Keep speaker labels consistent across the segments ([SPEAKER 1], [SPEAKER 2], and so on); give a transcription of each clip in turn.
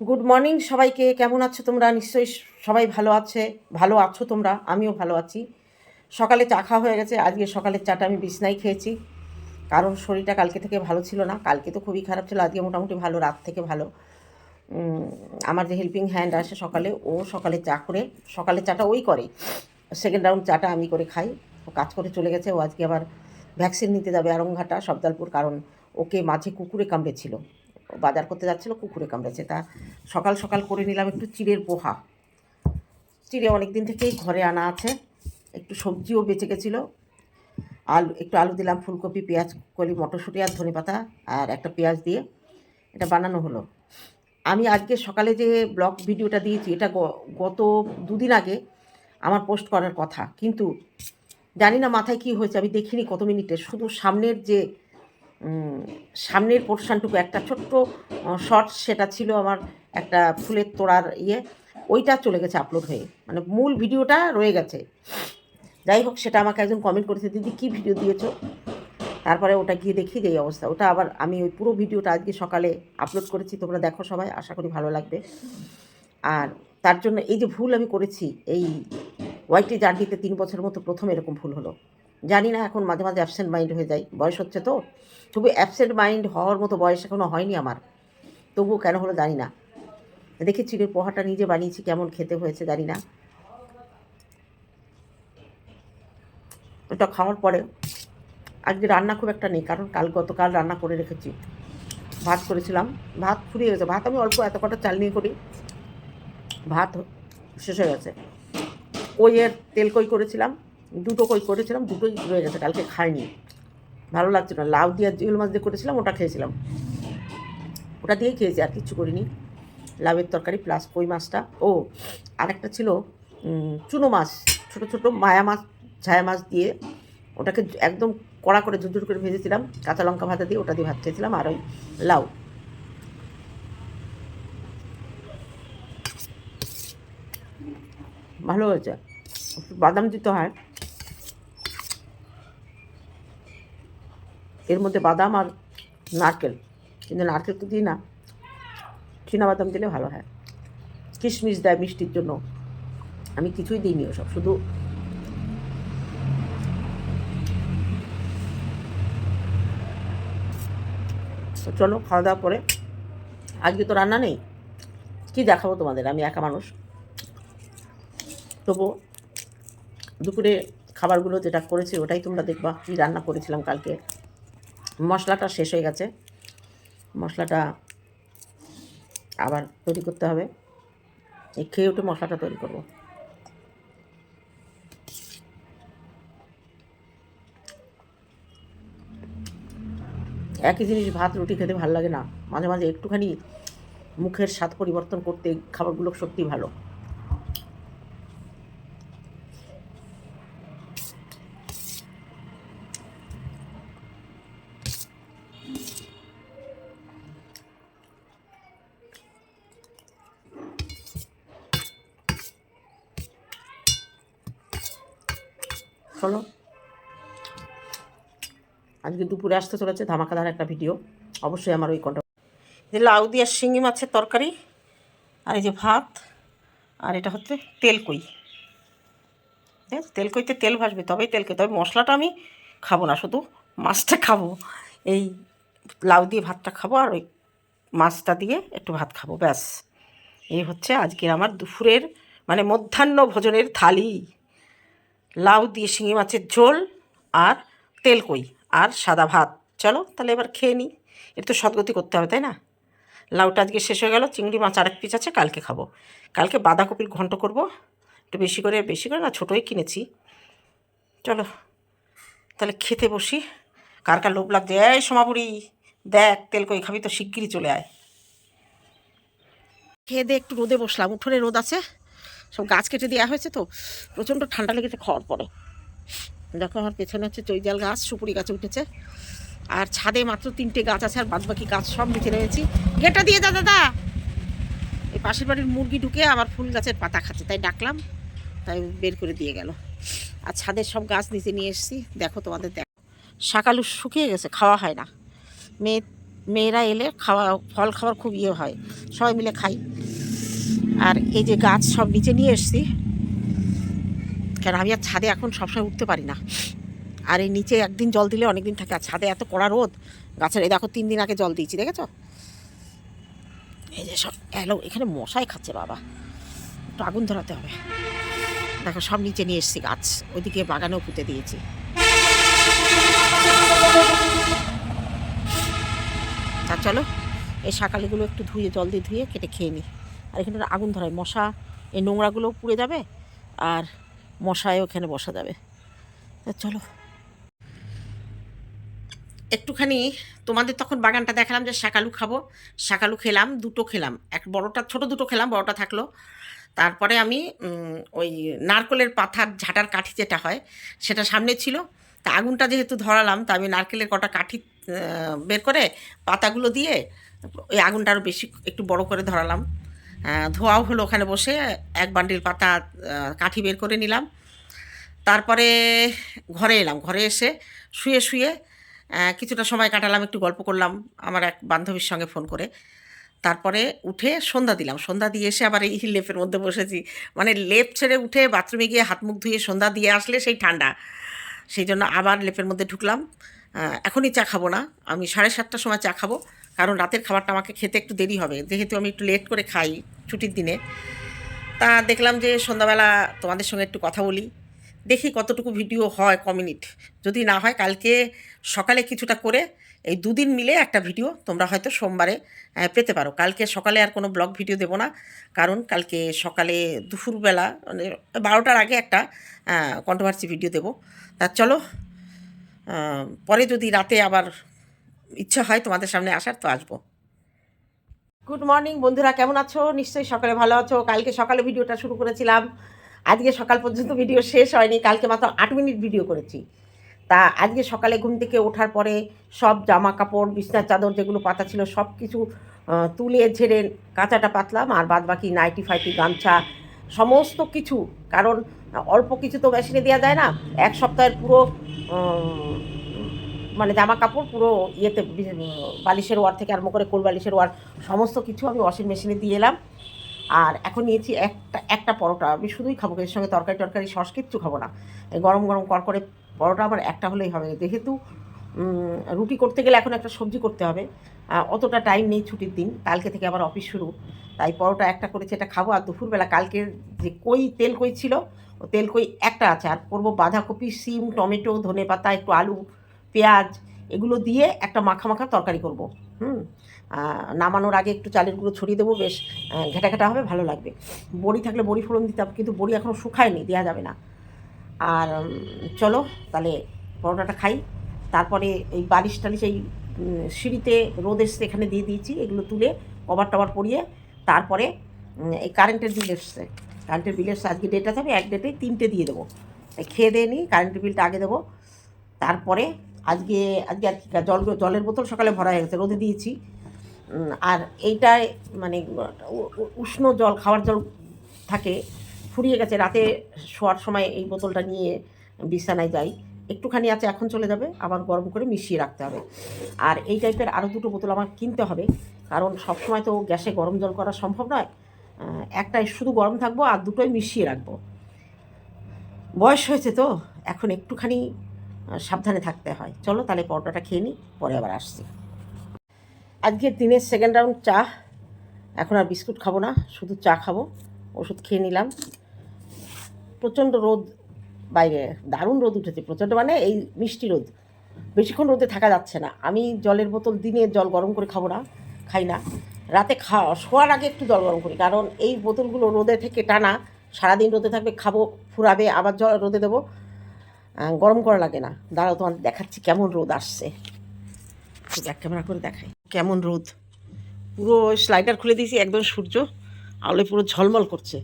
[SPEAKER 1] Good morning সবাইকে, কেমন আছো তোমরা? নিশ্চয়ই সবাই ভালো আছে, ভালো আছো তোমরা? আমিও ভালো আছি। সকালে চা খাওয়া হয়ে গেছে, আজকে সকালের চাটা আমি বিছনায় খেয়েছি। কারণ শরীরটা কালকে থেকে ভালো ছিল না, কালকে তো খুবই খারাপ ছিল, আজকে মোটামুটি ভালো, রাত থেকে ভালো। আমার যে হেল্পিং হ্যান্ড আসে সকালে, ও সকালে চা করে, সকালে চাটা ওই করে। সেকেন্ড রাউন্ড চাটা আমি করে খাই, ও কাজ করে চলে গেছে, ও আজকে আবার ভ্যাকসিন নিতে যাবে আরংঘাটা, সবদালপুর, কারণ ওকে মাঝে কুকুরে কামড়েছিল। বাজার করতে যাচ্ছিল, কুকুরে কামড়েছে। তা সকাল সকাল করে নিলাম একটু চিড়ের পোহা। চিড়ে অনেক দিন থেকেই ঘরে আনা আছে। একটু সবজিও বেঁচে গেছিল। আলু, একটু আলু দিলাম, ফুলকপি, পেঁয়াজ, কলি, মটরশুঁটি আর ধনেপাতা আর একটা পেঁয়াজ দিয়ে এটা বানানো হলো। আমি আজকে সকালে যে ব্লগ ভিডিওটা দিয়েছি, এটা গত দুদিন আগে আমার পোস্ট করার কথা। কিন্তু জানি না মাথায় কি হয়েছে, আমি দেখিনি কত মিনিটে শুধু সামনের যে সামনের পোর্শনটুকু একটা ছোট্ট শর্ট সেটা ছিল আমার একটা ফুলের তোড়ার ইয়ে ওইটা চলে গেছে আপলোড হয়ে। মানে মূল ভিডিওটা রয়ে গেছে। যাই হোক, সেটা আমাকে একজন কমেন্ট করেছে, দিদি, কী ভিডিও দিয়েছ? তারপরে ওটা গিয়ে দেখি যে এই অবস্থা। ওটা আবার আমি ওই পুরো ভিডিওটা আজকে সকালে আপলোড করেছি, তোমরা দেখো সবাই, আশা করি ভালো লাগবে। আর তার জন্য এই যে ভুল আমি করেছি, এই ওয়াইটি জার্নিতে তিন বছরের মতো প্রথম এরকম ভুল হলো। জানি না এখন মাঝে মাঝে অ্যাবসেন্ট মাইন্ড হয়ে যায় বয়স হচ্ছে তো। তবু অ্যাবসেন্ট মাইন্ড হওয়ার মতো বয়স এখনও হয়নি আমার। তবুও কেন হলো জানি না। দেখি চিড়ের পোহাটা নিজে বানিয়েছি, কেমন খেতে হয়েছে জানি না। ওটা খাওয়ার পরে আজকে রান্না খুব একটা নেই, কারণ কাল গতকাল রান্না করে রেখেছি। ভাত করেছিলাম, ভাত ফুরিয়ে গেছে। ভাত আমি অল্প এত কটা চাল নিয়ে করি, ভাত শেষ হয়ে গেছে। কইয়ের তেল কই করেছিলাম? দুটো কই করেছিলাম, দুটোই রয়ে গেছে, কালকে খাইনি। ভালো লাগছে না, লাউ দিয়ে জিওল মাছ দিয়ে করেছিলাম, ওটা খেয়েছিলাম। ওটা দিয়েই খেয়েছি, আর কিচ্ছু করিনি। লাউয়ের তরকারি প্লাস কই মাছটা। ও, আরেকটা ছিল চুনো মাছ, ছোটো ছোটো মায়া মাছ, ছায়া মাছ দিয়ে। ওটাকে একদম কড়া করে ঝুরঝুর করে ভেজেছিলাম, কাঁচা লঙ্কা ভাজা দিয়ে, ওটা দিয়ে ভাত খেয়েছিলাম, আর ওই লাউ। ভালো হয়েছে। বাদাম দিতে হয়। এর মধ্যে বাদাম আর নারকেল। কিন্তু নারকেল তো দিই না। চীনা বাদাম দিলে ভালো হয়। কিশমিশ দেয় মিষ্টির জন্য। আমি কিছুই দিইনি ওসব, শুধু চলো খাওয়া দাওয়া করে। আজকে তো রান্না নেই। কি দেখাবো তোমাদের? আমি একা মানুষ। তবু দুপুরে খাবারগুলো যেটা করেছি ওটাই তোমরা দেখবা। কী রান্না করেছিলাম কালকে। মশলাটা শেষ হয়ে গেছে। মশলাটা আবার তৈরি করতে হবে। এই খেয়ে উঠে মশলাটা তৈরি করব। একই জিনিস ভাত, রুটি খেতে ভালো লাগে না। মাঝে মাঝে একটুখানি মুখের স্বাদ পরিবর্তন করতে খাবারগুলো সত্যিই ভালো। চলো। আজকে দুপুরে আসতে চলেছে ধামাকাদার একটা ভিডিও অবশ্যই আমার ওই কন্টা যে লাউ দিয়ে শিঙি মাছের তরকারি, আর এই যে ভাত, আর এটা হচ্ছে তেলকই আছে তেলকইতে তেল ভাসবে তবেই তেলকই তবে মশলাটা আমি খাব না, শুধু মাছটা খাব। এই লাউ দিয়ে ভাতটা খাব, আর ওই মাছটা দিয়ে একটু ভাত খাব, ব্যাস। এই হচ্ছে আজকের আমার দুপুরের মানে মধ্যাহ্ন ভোজনের থালি। লাউ দিয়ে শিঙি মাছের ঝোল আর তেলকই আর সাদা ভাত। চলো তাহলে এবার খেয়ে নিই এর তো সদ্গতি করতে হবে, তাই না? লাউটা আজকে শেষ হয়ে গেল, চিংড়ি মাছ আরেক পিস আছে, কালকে খাব। কালকে বাঁধাকপির ঘন্ট করব। একটু বেশি করে বেশি করে না, ছোটোই কিনেছি। চলো, তাহলে খেতে বসি। কার কার লোভ লাগছে? এই সোমাপুরি, দেখ তেলকই খাবি তো শিগগিরই চলে আয়। খেয়ে দিয়ে একটু রোদে বসলাম, উঠোনে রোদ আছে। সব গাছ কেটে দেওয়া হয়েছে তো, প্রচণ্ড ঠান্ডা লেগেছে খাওয়ার পরে। দেখো আমার পেছনে হচ্ছে চৈজাল গাছ, সুপুরি গাছ উঠেছে। আর ছাদে মাত্র তিনটে গাছ আছে আর বাদবাকি গাছ সব নিচে রয়েছি। গেটটা দিয়ে দা দাদা! এই পাশের বাড়ির মুরগি ঢুকে আবার ফুল গাছের পাতা খাচ্ছে, তাই ডাকলাম, তাই বের করে দিয়ে গেল। আর ছাদের সব গাছ নিচে নিয়ে এসেছি, দেখো তোমাদের দেখো শাকালু শুকিয়ে গেছে, খাওয়া হয় না। মেয়ে মেয়েরা এলে খাওয়া ফল খাওয়ার খুব ইয়ে হয়, সবাই মিলে খাই। আর এই যে গাছ সব নিচে নিয়ে এসছি। কেন, আমি আর ছাদে এখন সবসময় উঠতে পারি না। আর এই নিচে একদিন জল দিলে অনেক দিন থাকে। আর ছাদে এত কড়া রোদ, গাছের এই দেখো তিন দিন আগে জল দিয়েছি, দেখেছ? এই যে সব এলো, এখানে মশাই খাচ্ছে বাবা। একটু আগুন ধরাতে হবে। দেখো, সব নিচে নিয়ে এসছি গাছ। ওইদিকে বাগানেও পুঁতে দিয়েছি। তা চলো, এই শাকালিগুলো একটু ধুয়ে, জল দিয়ে ধুয়ে কেটে খেয়ে নিই আর এখানে আগুন ধরায়। মশা, এই নোংরাগুলো পুড়ে যাবে আর মশায় ওখানে বসা যাবে। চলো। একটুখানি তোমাদের তখন বাগানটা দেখালাম যে শাকালু খাব। শাকালু খেলাম, দুটো খেলাম। এক বড়টা, ছোট দুটো খেলাম, বড়টা থাকল। তারপরে আমি ওই নারকেলের পাথার ঝাঁটার কাঠি যেটা হয়, সেটা সামনে ছিল। তা আগুনটা যেহেতু ধরালাম, তা আমি নারকেলের কটা কাঠি বের করে পাতাগুলো দিয়ে ওই আগুনটা আরও বেশি, একটু বড় করে ধরালাম। ধোয়াও হলো ওখানে বসে, এক বান্ডিল পাতা কাঠি বের করে নিলাম। তারপরে ঘরে এলাম, ঘরে এসে শুয়ে শুয়ে কিছুটা সময় কাটালাম, একটু গল্প করলাম আমার এক বান্ধবীর সঙ্গে ফোন করে। তারপরে উঠে সন্ধ্যা দিলাম, সন্ধ্যা দিয়ে এসে আবার এই লেপের মধ্যে বসেছি। মানে লেপ ছেড়ে উঠে বাথরুমে গিয়ে হাত মুখ ধুয়ে সন্ধ্যা দিয়ে আসলে সেই ঠান্ডা। সেই জন্য আবার লেপের মধ্যে ঢুকলাম। এখনই চা খাব না, আমি সাড়ে সাতটার সময় চা খাব। কারণ রাতের খাবারটা আমাকে খেতে একটু দেরি হবে। যেহেতু আমি একটু লেট করে খাই ছুটির দিনে। তা দেখলাম যে সন্ধ্যাবেলা তোমাদের সঙ্গে একটু কথা বলি। দেখি কতটুকু ভিডিও হয় ক মিনিট যদি না হয় কালকে সকালে কিছুটা করে এই দুদিন মিলে একটা ভিডিও তোমরা হয়তো সোমবারে পেতে পারো। কালকে সকালে আর কোনো ব্লগ ভিডিও দেবো না। কারণ কালকে সকালে দুপুরবেলা মানে বারোটার আগে একটা কন্ট্রোভার্সি ভিডিও দেবো। তা চলো পরে যদি রাতে আবার ইচ্ছা হয় তোমাদের সামনে আসার, তো আসব। গুড মর্নিং বন্ধুরা, কেমন আছো? নিশ্চয়ই সকালে ভালো আছো। কালকে সকালে ভিডিওটা শুরু করেছিলাম। আজকে সকাল পর্যন্ত ভিডিও শেষ হয়নি, কালকে মাত্র আট মিনিট ভিডিও করেছি। তা আজকে সকালে ঘুম থেকে ওঠার পরে সব জামা কাপড় বিছনার চাদর, যেগুলো পাতা ছিল সব কিছু তুলে ঝেড়ে কাঁচাটা পাতলাম, আর বাদ বাকি নাইটি ফাইটি, গামছা, সমস্ত কিছু। কারণ অল্প কিছু তো মেশিনে দেওয়া যায় না, এক সপ্তাহের পুরো মানে জামা কাপড় পুরো ইয়েতে, বালিশের ওয়ার থেকে আরম্ভ করে কোল বালিশের ওয়ার, সমস্ত কিছু আমি ওয়াশিং মেশিনে দিয়ে এলাম। আর এখন নিয়েছি একটা একটা পরোটা। আমি শুধুই খাব, এর সঙ্গে তরকারি টরকারি সস কিচ্ছু খাব না। গরম গরম কর করে পরোটা আমার একটা হলেই হবে। যেহেতু রুটি করতে গেলে এখন একটা সবজি করতে হবে। অতটা টাইম নেই ছুটির দিন। কালকে থেকে আবার অফিস শুরু। তাই পরোটা একটা করেছি এটা খাব। আর দুপুরবেলা কালকের যে কই, তেল কই ছিল, ও তেল কই একটা আছে। আর করব বাঁধাকপি, সিম, টমেটো ধনে পাতা একটু আলু পেঁয়াজ এগুলো দিয়ে একটা মাখা মাখা তরকারি করব, হুম? নামানোর আগে একটু চালের গুঁড়ো ছড়িয়ে দেবো, বেশ ঘেটা ঘেটা হবে, ভালো লাগবে। বড়ি থাকলে বড়ি ফোড়ন দিতাম, কিন্তু বড়ি এখনও শুকায়নি দেওয়া যাবে না। আর চলো, তাহলে পরোটাটা খাই। তারপরে এই বালিশ টালিশ এই সিঁড়িতে রোদ এসছে এখানে দিয়ে দিয়েছি, এগুলো তুলে কভার টভার পরিয়ে তারপরে এই কারেন্টের বিল এসছে। কারেন্টের বিল এসছে, আজকে ডেট আছে, আমি এক ডেটে তিনটে দিয়ে দেবো। খেয়ে দিয়ে নিই কারেন্টের বিলটা আগে দেবো। তারপরে আজকে আজকে আর কি, জল, জলের বোতল সকালে ভরা হয়ে গেছে, রোদে দিয়েছি। আর এইটায় মানে উষ্ণ জল, খাওয়ার জল থাকে, ফুরিয়ে গেছে। রাতে শোয়ার সময় এই বোতলটা নিয়ে বিছানায় যাই। একটুখানি আছে, এখন চলে যাবে, আবার গরম করে মিশিয়ে রাখতে হবে। আর এই টাইপের আরও দুটো বোতল আমার কিনতে হবে, কারণ সবসময় তো গ্যাসে গরম জল করা সম্ভব নয়। একটাই শুধু গরম থাকব আর দুটোই মিশিয়ে রাখব। বয়স হয়েছে তো, এখন একটুখানি সাবধানে থাকতে হয়। চলো তাহলে পরোটাটা খেয়ে নিই, পরে আবার আসছি। আজকের দিনের সেকেন্ড রাউন্ড চা। এখন আর বিস্কুট খাব না, শুধু চা খাব। ওষুধ খেয়ে নিলাম। প্রচণ্ড রোদ বাইরে, দারুণ রোদ উঠেছে। প্রচণ্ড মানে এই মিষ্টি রোদ। বেশিক্ষণ রোদে থাকা যাচ্ছে না। আমি জলের বোতল দিনে জল গরম করে খাব না, খাই না। রাতে খাওয়া শোয়ার আগে একটু জল গরম করি। কারণ এই বোতলগুলো রোদে থেকে টানা, সারাদিন রোদে থাকবে, খাব, ফুরাবে, আবার জল রোদে দেবো। গরম করা লাগে না। দাঁড়াও তোমার দেখাচ্ছি কেমন রোদ আসছে। ব্যাক ক্যামেরা করে দেখাই। কেমন রোদ। পুরো স্লাইডার খুলে দিয়েছি, একদম সূর্য। আলো পুরো ঝলমল করছে।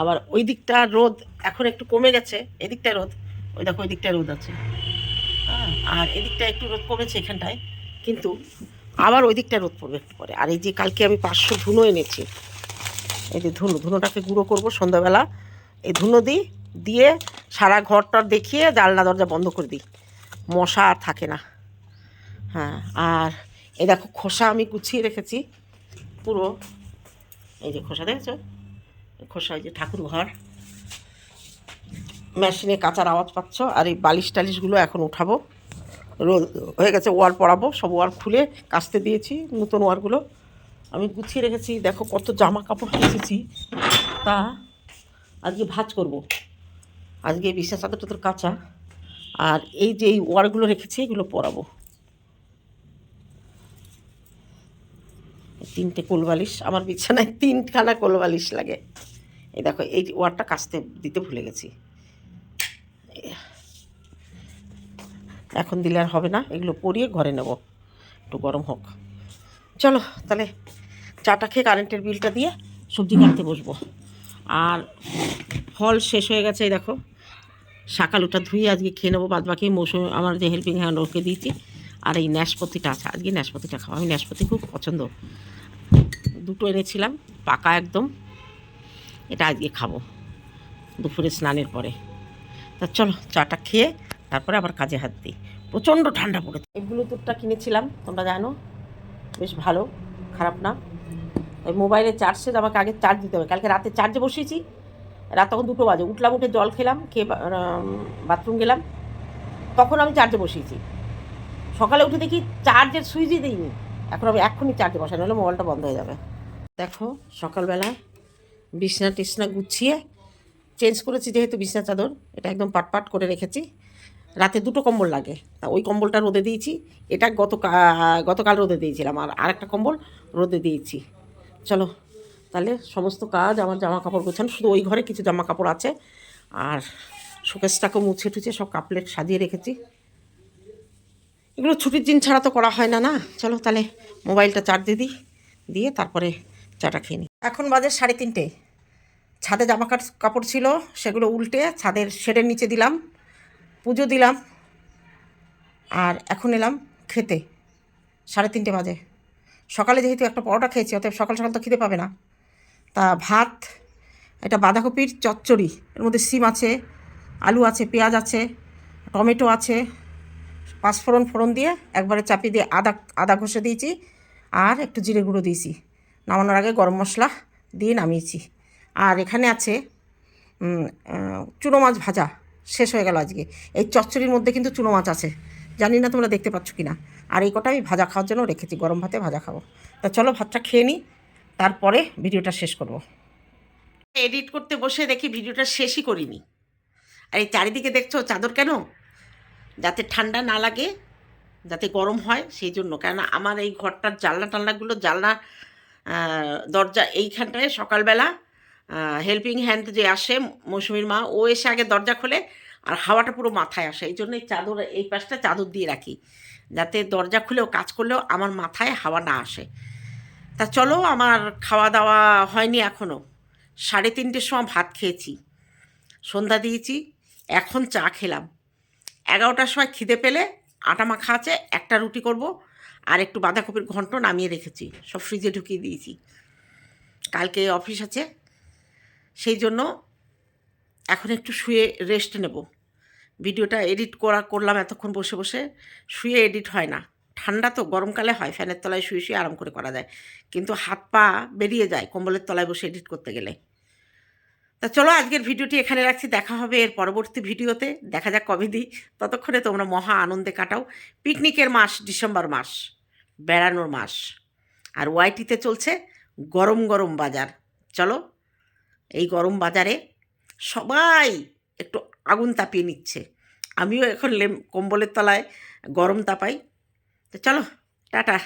[SPEAKER 1] আবার ওই দিকটা রোদ এখন একটু কমে গেছে। এদিকটায় রোদ। ওই দেখো ওই দিকটায় রোদ আছে। হ্যাঁ আর এদিকটা একটু রোদ কমেছে এখানটায়। কিন্তু আবার ওই দিকটায় রোদ পড়বে একটু পরে। আর এই যে কালকে আমি পাঁচশো ধুনো এনেছি। এই যে ধুনো, ধুনোটাকে গুঁড়ো করব সন্ধ্যাবেলা। এই ধুনো দিই দিয়ে সারা ঘরটার দেখিয়ে জানলা দরজা বন্ধ করে দিই। মশা আর থাকে না। হ্যাঁ আর এই দেখো খোসা আমি গুছিয়ে রেখেছি। পুরো। এই যে খোসা, দেখেছ? খোসা, এই যে ঠাকুর ঘর। মেশিনে কাঁচার আওয়াজ পাচ্ছ। আর এই বালিশ টালিশগুলো এখন উঠাবো। রোদ হয়ে গেছে, ওয়ার পরাবো। সব ওয়ার খুলে কাচতে দিয়েছি, নতুন ওয়ারগুলো। আমি গুছিয়ে রেখেছি। দেখো কত জামা কাপড় কেচেছি। তা আজকে ভাজ করব। আজকে বিশেষ চাদর টাদর কাঁচা। আর এই যে এই ওয়ারগুলো রেখেছি, এগুলো পরাবো। তিনটে কোলবালিশ, আমার বিছানায় তিনখানা কোলবালিশ লাগে। এই দেখো, এই ওয়ারটা কাচতে দিতে ভুলে গেছি। এখন দিলে আর হবে না, এগুলো পরিয়ে ঘরে নেব। একটু গরম হোক। চলো, তাহলে চাটা খেয়ে কারেন্টের বিলটা দিয়ে সবজি কাটতে বসবো। আর ফল শেষ হয়ে গেছে, এই দেখো। সকালুটা ধুয়ে আজকে খেয়ে নেব বাদ বাকি মৌসুমি আমার যে হেল্পিং হ্যান্ড ওকে দিয়েছি। আর এই ন্যাশপতিটা আছে, আজকে ন্যাশপতিটা খাব। আমি ন্যাশপতি খুব পছন্দ। দুটো এনেছিলাম, পাকা একদম। এটা আজকে খাব, দুপুরে স্নানের পরে। তা চলো, চাটা খেয়ে তারপরে আবার কাজে হাত দিই। প্রচণ্ড ঠান্ডা পড়েছে। এই ব্লুটুথটা কিনেছিলাম, তোমরা জানো, বেশ ভালো, খারাপ না। ওই মোবাইলে চার্জে আমাকে আগে চার্জ দিতে হবে। কালকে রাতে চার্জে বসিয়েছি। রাত তখন দুটো বাজে। উঠলাম, উঠে জল খেলাম, খেয়ে বাথরুম গেলাম। তখন আমি চার্জে বসিয়েছি। সকালে উঠে দেখি চার্জের সুইচই দিইনি। এখন আমি এক্ষুনি চার্জে বসাই, নাহলে মোবাইলটা বন্ধ হয়ে যাবে। দেখো, সকালবেলা বিছনা টিছনা গুছিয়ে চেঞ্জ করেছি যেহেতু বিছনা চাদর, এটা একদম পাটপাট করে রেখেছি। রাতে দুটো কম্বল লাগে। তা ওই কম্বলটা রোদে দিয়েছি। এটা গত গতকাল রোদে দিয়েছিলাম। আর আরেকটা কম্বল রোদে দিয়েছি। চলো, তাহলে সমস্ত কাজ আমার জামা কাপড় গোছানো, শুধু ওই ঘরে কিছু জামা কাপড় আছে। আর শোকেসটাকে মুছে টুছে সব কাপলেট সাজিয়ে রেখেছি। এগুলো ছুটির দিন ছাড়া তো করা হয় না না? চলো, তাহলে মোবাইলটা চার্জ দিয়ে দিই, দিয়ে তারপরে চাটা খেয়ে নিই। এখন বাজে সাড়ে তিনটে। ছাদে জামা কাপড় ছিল, সেগুলো উল্টে ছাদের শেডের নিচে দিলাম, পুজো দিলাম, আর এখন এলাম খেতে। সাড়ে তিনটে বাজে। সকালে যেহেতু একটা পরোটা খেয়েছি, অতএব সকাল সকাল তো খিদে পাবে না। তা ভাত, এটা বাঁধাকপির চচ্চড়ি, এর মধ্যে সিম আছে, আলু আছে, পেঁয়াজ আছে, টমেটো আছে, পাঁচফোড়ন ফোড়ন দিয়ে একবারে চাপিয়ে দিয়ে আদা আদা ঘষে দিয়েছি আর একটু জিরে গুঁড়ো দিয়েছি। নামানোর আগে গরম মশলা দিয়ে নামিয়েছি। আর এখানে আছে চুনো মাছ ভাজা, শেষ হয়ে গেল আজকে। এই চচ্চড়ির মধ্যে কিন্তু চুনো মাছ আছে। জানি না তোমরা দেখতে পাচ্ছ কি না আর এই কটা আমি ভাজা খাওয়ার জন্য রেখেছি, গরম ভাতে ভাজা খাব। তা চলো ভাতটা খেয়ে নিই, তারপরে ভিডিওটা শেষ করব। এডিট করতে বসে দেখি ভিডিওটা শেষই করিনি। আর এই চারিদিকে দেখছ চাদর কেন? যাতে ঠান্ডা না লাগে, যাতে গরম হয়, সেই জন্য। কেননা আমার এই ঘরটার জানলা টাল্লাগুলো জানলা দরজা এইখানটায় সকালবেলা হেল্পিং হ্যান্ড যে আসে মৌসুমীর মা, ও এসে আগে দরজা খোলে আর হাওয়াটা পুরো মাথায় আসে। এই জন্য চাদর, এই পাশটা চাদর দিয়ে রাখি। যাতে দরজা খুলেও, কাজ করলেও আমার মাথায় হাওয়া না আসে। তা চলো, আমার খাওয়া দাওয়া হয়নি এখনও সাড়ে তিনটের সময় ভাত খেয়েছি। সন্ধ্যা দিয়েছি, এখন চা খেলাম। এগারোটার সময় খিদে পেলে আটা মাখা আছে, একটা রুটি করব, আর একটু বাঁধাকপির ঘন্ট নামিয়ে রেখেছি। সব ফ্রিজে ঢুকিয়ে দিয়েছি। কালকে অফিস আছে, সেই জন্য এখন একটু শুয়ে রেস্ট নেব। ভিডিওটা এডিট করা করলাম এতক্ষণ বসে বসে, শুয়ে এডিট হয় না। ঠান্ডা তো গরমকালে হয়, ফ্যানের তলায় শুয়ে শুয়ে আরাম করে করা যায়। কিন্তু হাত পা বেরিয়ে যায় কম্বলের তলায় বসে এডিট করতে গেলে। তা চলো আজকের ভিডিওটি এখানে রাখছি, দেখা হবে এর পরবর্তী ভিডিওতে। দেখা যাক কবে দিই। ততক্ষণে তোমরা মহা আনন্দে কাটাও। পিকনিকের মাস, ডিসেম্বর মাস, বেড়ানোর মাস। আর ওয়াইটিতে চলছে গরম গরম বাজার। চলো, এই গরম বাজারে সবাই একটু আগুন তাপিয়ে নিচ্ছে। আমিও এখন লেম কম্বলের তলায় গরম তাপাই। তো চলো টাটা।